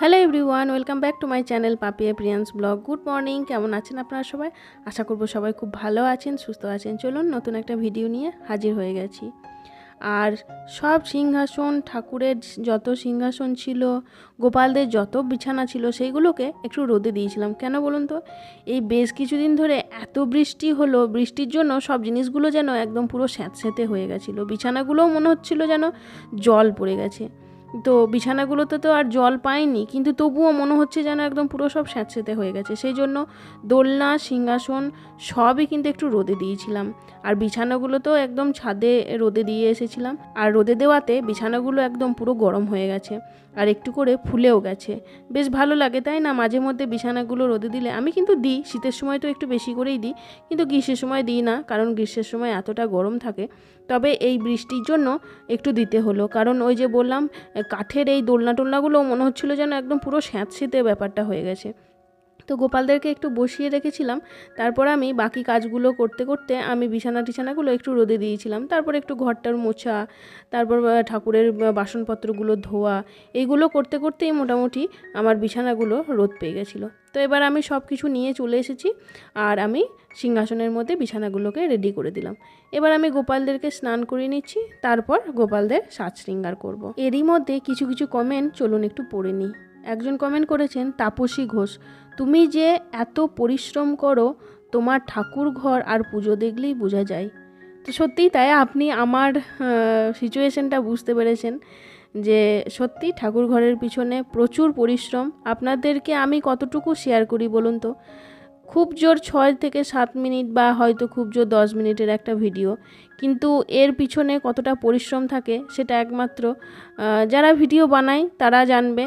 Hello everyone welcome back to my channel Papiya Priyans vlog good morning কেমন আছেন আপনারা সবাই? আশা করব সবাই খুব ভালো আছেন, সুস্থ আছেন। চলুন নতুন একটা ভিডিও নিয়ে হাজির হয়ে গেছি। আর সব সিংহাসন, ঠাকুরের যত সিংহাসন ছিল, গোপালদের যত বিছানা ছিল, সেইগুলোকে একটু রোদে দিয়েছিলাম। কেন বলুন তো? এই বেশ কিছুদিন ধরে এত বৃষ্টি হলো, বৃষ্টির জন্য সব জিনিসগুলো যেন একদম পুরো স্যাঁতস্যাঁতে হয়ে গেছিল। বিছানাগুলোও মনে হচ্ছিল যেন জল পড়ে গেছে। তো বিছানাগুলোতে তো আর জল পাইনি, কিন্তু তবুও মনে হচ্ছে যেন একদম পুরো সব স্যাঁতস্যাঁতে হয়ে গেছে। সেই জন্য দোলনা, সিংহাসন সবই কিন্তু একটু রোদে দিয়েছিলাম। আর বিছানাগুলো তো একদম ছাদে রোদে দিয়ে এসেছিলাম। আর রোদে দেওয়াতে বিছানাগুলো একদম পুরো গরম হয়ে গেছে আর একটু করে ফুলেও গেছে। বেশ ভালো লাগে, তাই না? মাঝে মধ্যে বিছানাগুলো রোদে দিলে আমি কিন্তু দিই, শীতের সময় তো একটু বেশি করেই দিই, কিন্তু গ্রীষ্মের সময় দিই না, কারণ গ্রীষ্মের সময় এতটা গরম থাকে। তবে এই বৃষ্টির জন্য একটু দিতে হলো, কারণ ওই যে বললাম কাঠের এই দোলনা টোলনাগুলো মনে হচ্ছিল যেন একদম পুরো স্যাঁতসেঁতে ব্যাপারটা হয়ে গেছে। তো গোপালদেরকে একটু বসিয়ে রেখেছিলাম। তারপর আমি বাকি কাজগুলো করতে করতে আমি বিছানা টিছানাগুলো একটু রোদে দিয়েছিলাম। তারপর একটু ঘরটার মোছা, তারপর ঠাকুরের বাসনপত্রগুলো ধোয়া এইগুলো করতে করতেই মোটামুটি আমার বিছানাগুলো রোদ পেয়ে গেছিল। তো এবার আমি সব কিছু নিয়ে চলে এসেছি আর আমি সিংহাসনের মধ্যে বিছানাগুলোকে রেডি করে দিলাম। এবার আমি গোপালদেরকে স্নান করিয়ে নিচ্ছি, তারপর গোপালদের সাজ শৃঙ্গার করব। এরই মধ্যে কিছু কিছু কমেন্ট চলুন একটু পড়ে নিই। একজন কমেন্ট করেছেন, তাপসী ঘোষ। তুমি যে এত পরিশ্রম করো, তোমার ঠাকুর ঘর আর পুজো দেখলেই বোঝা যায়। তো সত্যিই তাই, আপনি আমার সিচুয়েশনটা বুঝতে পেরেছেন যে সত্যি ঠাকুর ঘরের পিছনে প্রচুর পরিশ্রম। আপনাদেরকে আমি কতটুকু শেয়ার করি বলুন তো? খুব জোর ছয় থেকে সাত মিনিট বা হয়তো খুব জোর দশ মিনিটের একটা ভিডিও কিন্তু এর পিছনে কতটা পরিশ্রম থাকে সেটা একমাত্র যারা ভিডিও বানায় তারা জানবে।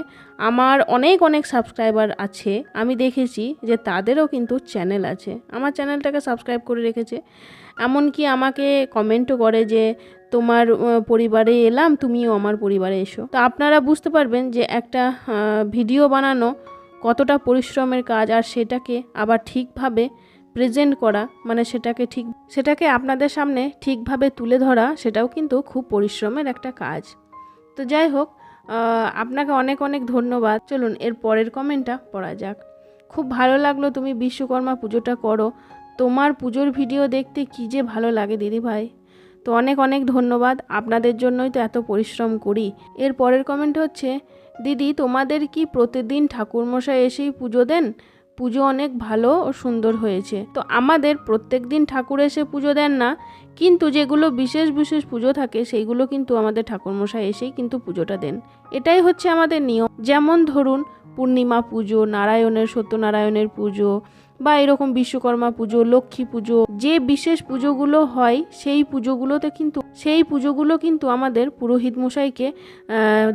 আমার অনেক অনেক সাবস্ক্রাইবার আছে। আমি দেখেছি যে তাদেরও কিন্তু চ্যানেল আছে। আমার চ্যানেলটাকে সাবস্ক্রাইব করে রেখেছে। এমনকি আমাকে কমেন্টও করে যে, তোমার পরিবারে এলাম, তুমিও আমার পরিবারে এসো। তো আপনারা বুঝতে পারবেন যে একটা ভিডিও বানানো কতটা পরিশ্রমের কাজ আর সেটাকে আবার ঠিকভাবে প্রেজেন্ট করা মানে সেটাকে ঠিক, সেটাকে আপনাদের সামনে ঠিকভাবে তুলে ধরা, সেটাও কিন্তু খুব পরিশ্রমের একটা কাজ। তো যাই হোক আপনাকে অনেক অনেক ধন্যবাদ। চলুন, এর পরের কমেন্টটা পড়া যাক। খুব ভালো লাগল তুমি বিশ্বকর্মা পুজোটা করো। তোমার পুজোর ভিডিও দেখতে কী যে ভালো লাগে দিদি ভাই। তো অনেক অনেক ধন্যবাদ, আপনাদের জন্যই তো এত পরিশ্রম করি। এর পরের কমেন্ট হচ্ছে, দিদি, তোমাদের কি প্রতিদিন ঠাকুরমশাই এসেই পুজো দেন? পুজো অনেক ভালো ও সুন্দর হয়েছে। তো আমাদের প্রত্যেক দিন ঠাকুর এসে পুজো দেন না, কিন্তু যেগুলো বিশেষ বিশেষ পুজো থাকে, সেইগুলো কিন্তু আমাদের ঠাকুরমশাই এসেই কিন্তু পুজোটা দেন। এটাই হচ্ছে আমাদের নিয়ম। যেমন ধরুন, পূর্ণিমা পুজো, নারায়ণের, সত্যনারায়ণের পুজো বা এরকম বিশ্বকর্মা পুজো, লক্ষ্মী পুজো, যে বিশেষ পুজোগুলো হয় সেই পুজোগুলোতে কিন্তু, সেই পুজোগুলো কিন্তু আমাদের পুরোহিত মশাইকে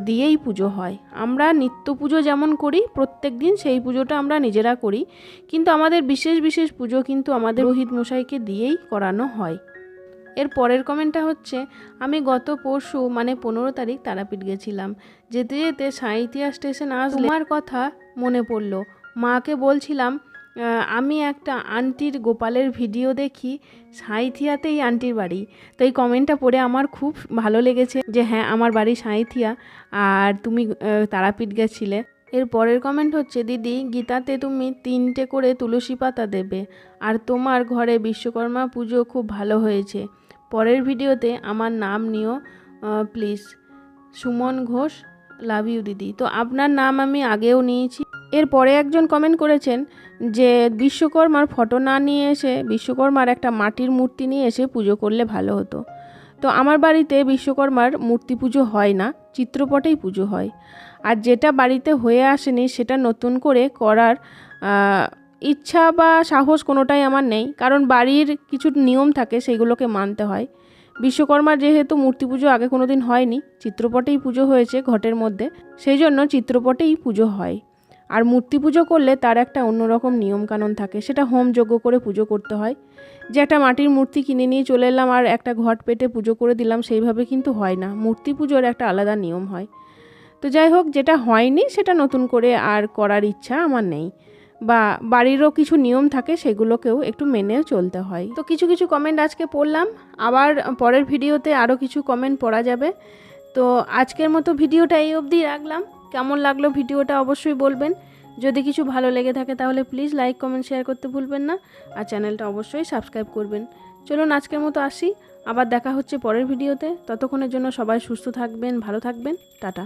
দিয়েই পুজো হয়। আমরা নিত্য পুজো যেমন করি, প্রত্যেক দিন সেই পুজোটা আমরা নিজেরা করি। কিন্তু আমাদের বিশেষ বিশেষ পুজো কিন্তু আমাদের পুরোহিত মশাইকে দিয়েই করানো হয়। এর পরের কমেন্টটা হচ্ছে, আমি গত পরশু মানে পনেরো তারিখ তারাপীঠ গেছিলাম। যেতে যেতে সাঁইথিয়া স্টেশন আসলে আমার কথা মনে পড়ল। মাকে বলছিলাম আমি একটা আন্টির গোপালের ভিডিও দেখি, সাঁইথিয়াতেই আন্টির বাড়ি। তো এই কমেন্টটা পড়ে আমার খুব ভালো লেগেছে যে হ্যাঁ আমার বাড়ি সাঁইথিয়া আর তুমি তারাপীঠ গেছিলে। এর পরের কমেন্ট হচ্ছে, দিদি, গীতাতে তুমি তিনটে করে তুলসী পাতা দেবে আর তোমার ঘরে বিশ্বকর্মা পুজো খুব ভালো হয়েছে। পরের ভিডিওতে আমার নাম নিও please Suman Ghosh love you দিদি। তো আপনার নাম আমি আগেও নিয়েছি। এরপরে একজন কমেন্ট করেছেন যে বিশ্বকর্মার ফটো না নিয়ে এসে বিশ্বকর্মার একটা মাটির মূর্তি নিয়ে এসে পুজো করলে ভালো হতো। তো আমার বাড়িতে বিশ্বকর্মার মূর্তি পুজো হয় না, চিত্রপটেই পুজো হয়। আর যেটা বাড়িতে হয়ে আসেনি সেটা নতুন করে করার ইচ্ছা বা সাহস কোনোটাই আমার নেই। কারণ বাড়ির কিছু নিয়ম থাকে সেগুলোকে মানতে হয়। বিশ্বকর্মার যেহেতু মূর্তি পুজো আগে কোনো দিন হয়নি, চিত্রপটেই পুজো হয়েছে ঘটের মধ্যে, সেই জন্য চিত্রপটেই পুজো হয়। আর মূর্তি পুজো করলে তার একটা অন্যরকম নিয়মকানুন থাকে। সেটা হোম যজ্ঞ করে পুজো করতে হয়। যে একটা মাটির মূর্তি কিনে নিয়ে চলে এলাম আর একটা ঘট পেটে পুজো করে দিলাম সেইভাবে কিন্তু হয় না। মূর্তি পুজোর একটা আলাদা নিয়ম হয়। তো যাই হোক, যেটা হয়নি সেটা নতুন করে আর করার ইচ্ছা আমার নেই। বা বাড়িরও কিছু নিয়ম থাকে সেগুলোকেও একটু মেনেও চলতে হয়। তো কিছু কিছু কমেন্ট আজকে পড়লাম। আবার পরের ভিডিওতে আরও কিছু কমেন্ট পড়া যাবে। তো আজকের মতো ভিডিওটা এই অবধি রাখলাম। কেমন লাগল ভিডিওটা অবশ্যই বলবেন। যদি কিছু ভালো লেগে থাকে তাহলে প্লিজ লাইক কমেন্ট শেয়ার করতে ভুলবেন না আর চ্যানেলটা অবশ্যই সাবস্ক্রাইব করবেন। চলুন আজকের মতো আসি, আবার দেখা হচ্ছে পরের ভিডিওতে। ততক্ষণের জন্য সবাই সুস্থ থাকবেন, ভালো থাকবেন, টাটা।